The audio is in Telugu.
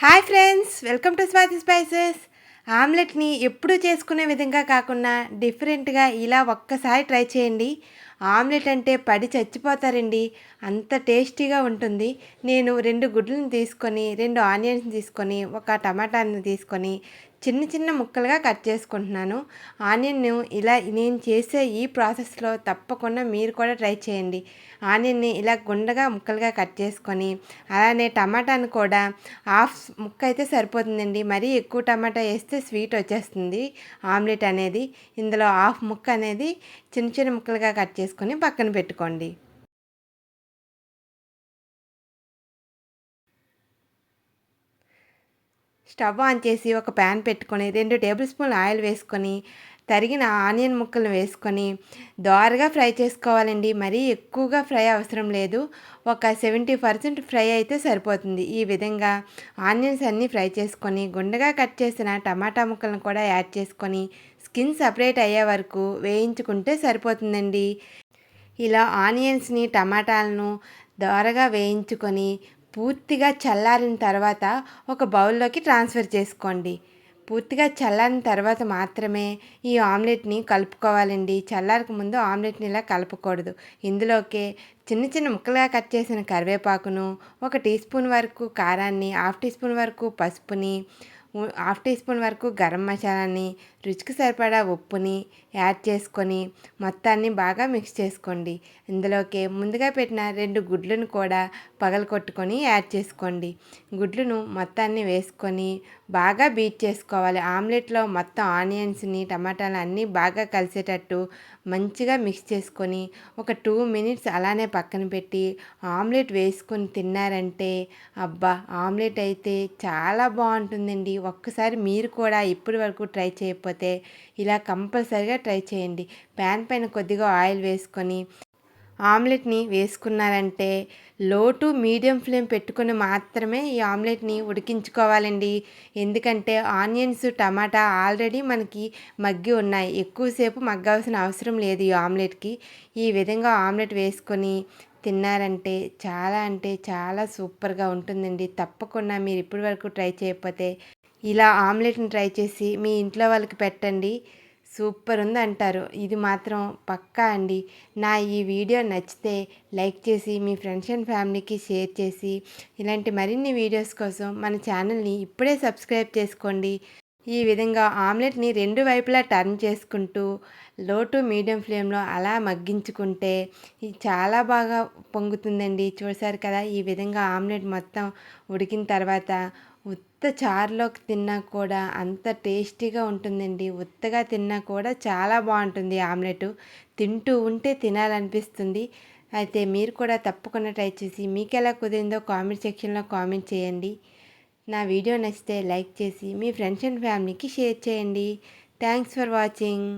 Hi friends welcome to Swathi spices. ఆమ్లెట్ని ఎప్పుడూ చేసుకునే విధంగా కాకుండా డిఫరెంట్గా ఇలా ఒక్కసారి ట్రై చేయండి. ఆమ్లెట్ అంటే పడి చచ్చిపోతారండి. అంత టేస్టీగా ఉంటుంది. నేను రెండు గుడ్లను తీసుకొని రెండు ఆనియన్స్ తీసుకొని ఒక టమాటాని తీసుకొని చిన్న చిన్న ముక్కలుగా కట్ చేసుకుంటున్నాను. ఆనియన్ను ఇలా నేను చేసే ఈ ప్రాసెస్లో తప్పకుండా మీరు కూడా ట్రై చేయండి. ఆనియన్ని ఇలా గుండగా ముక్కలుగా కట్ చేసుకొని అలానే టమాటాను కూడా హాఫ్ ముక్క అయితే సరిపోతుందండి. మరీ ఎక్కువ టమాటా వేస్తే స్వీట్ వచ్చేస్తుంది. ఆమ్లెట్ అనేది ఇందులో హాఫ్ ముక్క అనేది చిన్న చిన్న ముక్కలుగా కట్ చేసుకొని పక్కన పెట్టుకోండి. స్టవ్ ఆన్ చేసి ఒక ప్యాన్ పెట్టుకొని రెండు టేబుల్ స్పూన్ ఆయిల్ వేసుకొని తరిగిన ఆనియన్ ముక్కలు వేసుకొని దోరగా ఫ్రై చేసుకోవాలండి. మరీ ఎక్కువగా ఫ్రై అవసరం లేదు. ఒక సెవెంటీ పర్సెంట్ ఫ్రై అయితే సరిపోతుంది. ఈ విధంగా ఆనియన్స్ అన్నీ ఫ్రై చేసుకొని గుండగా కట్ చేసిన టమాటా ముక్కలను కూడా యాడ్ చేసుకొని స్కిన్ సపరేట్ అయ్యే వరకు వేయించుకుంటే సరిపోతుందండి. ఇలా ఆనియన్స్ని టమాటాలను దోరగా వేయించుకొని పూర్తిగా చల్లారిన తర్వాత ఒక బౌల్లోకి ట్రాన్స్ఫర్ చేసుకోండి. పూర్తిగా చల్లారిన తర్వాత మాత్రమే ఈ ఆమ్లెట్ని కలుపుకోవాలండి. చల్లారక ముందు ఆమ్లెట్ని ఇలా కలపకూడదు. ఇందులోకే చిన్న చిన్న ముక్కలుగా కట్ చేసిన కరివేపాకును ఒక టీ స్పూన్ వరకు కారాన్ని హాఫ్ టీ స్పూన్ వరకు పసుపుని హాఫ్ టీ స్పూన్ వరకు గరం మసాలాని రుచికి సరిపడా ఉప్పుని యాడ్ చేసుకొని మొత్తాన్ని బాగా మిక్స్ చేసుకోండి. ఇందులోకి ముందుగా పెట్టిన రెండు గుడ్లను కూడా పగలకొట్టుకొని యాడ్ చేసుకోండి. గుడ్లను మొత్తాన్ని వేసుకొని బాగా బీట్ చేసుకోవాలి. ఆమ్లెట్లో మొత్తం ఆనియన్స్ని టమాటాలు అన్నీ బాగా కలిసేటట్టు మంచిగా మిక్స్ చేసుకొని ఒక టూ మినిట్స్ అలానే పక్కన పెట్టి ఆమ్లెట్ వేసుకొని తిన్నారంటే అబ్బా! ఆమ్లెట్ అయితే చాలా బాగుంటుందండి. ఒక్కసారి మీరు కూడా ఇప్పటి వరకు ట్రై చేయకపోతే ఇలా కంపల్సరిగా ట్రై చేయండి. ప్యాన్ పైన కొద్దిగా ఆయిల్ వేసుకొని ఆమ్లెట్ని వేసుకున్నారంటే లో టు మీడియం ఫ్లేమ్ పెట్టుకుని మాత్రమే ఈ ఆమ్లెట్ని ఉడికించుకోవాలండి. ఎందుకంటే ఆనియన్స్ టమాటా ఆల్రెడీ మనకి మగ్గి ఉన్నాయి. ఎక్కువసేపు మగ్గాల్సిన అవసరం లేదు ఈ ఆమ్లెట్కి. ఈ విధంగా ఆమ్లెట్ వేసుకొని తిన్నారంటే చాలా అంటే చాలా సూపర్గా ఉంటుందండి. తప్పకుండా మీరు ఇప్పటి వరకు ట్రై చేయకపోతే ఇలా ఆమ్లెట్ని ట్రై చేసి మీ ఇంట్లో వాళ్ళకి పెట్టండి. సూపర్ ఉంది అంటారు. ఇది మాత్రం పక్కా అండి. నా ఈ వీడియో నచ్చితే లైక్ చేసి మీ ఫ్రెండ్స్ అండ్ ఫ్యామిలీకి షేర్ చేసి ఇలాంటి మరిన్ని వీడియోస్ కోసం మన ఛానల్ని ఇప్పుడే సబ్స్క్రైబ్ చేసుకోండి. ఈ విధంగా ఆమ్లెట్ని రెండు వైపులా టర్న్ చేసుకుంటూ లో టు మీడియం ఫ్లేమ్లో అలా మగ్గించుకుంటే ఇది చాలా బాగా పొంగుతుందండి. చూసారు కదా ఈ విధంగా ఆమ్లెట్ మొత్తం ఉడికిన తర్వాత ఉత్త చారులోకి తిన్నా కూడా అంత టేస్టీగా ఉంటుందండి. ఉత్తగా తిన్నా కూడా చాలా బాగుంటుంది ఆమ్లెట్. తింటూ ఉంటే తినాలనిపిస్తుంది. అయితే మీరు కూడా తప్పకుండా ట్రై చేసి మీకు ఎలా కుదిరిందో కామెంట్ సెక్షన్లో కామెంట్ చేయండి. నా వీడియో నచ్చితే లైక్ చేసి మీ ఫ్రెండ్స్ అండ్ ఫ్యామిలీకి షేర్ చేయండి. Thanks for watching.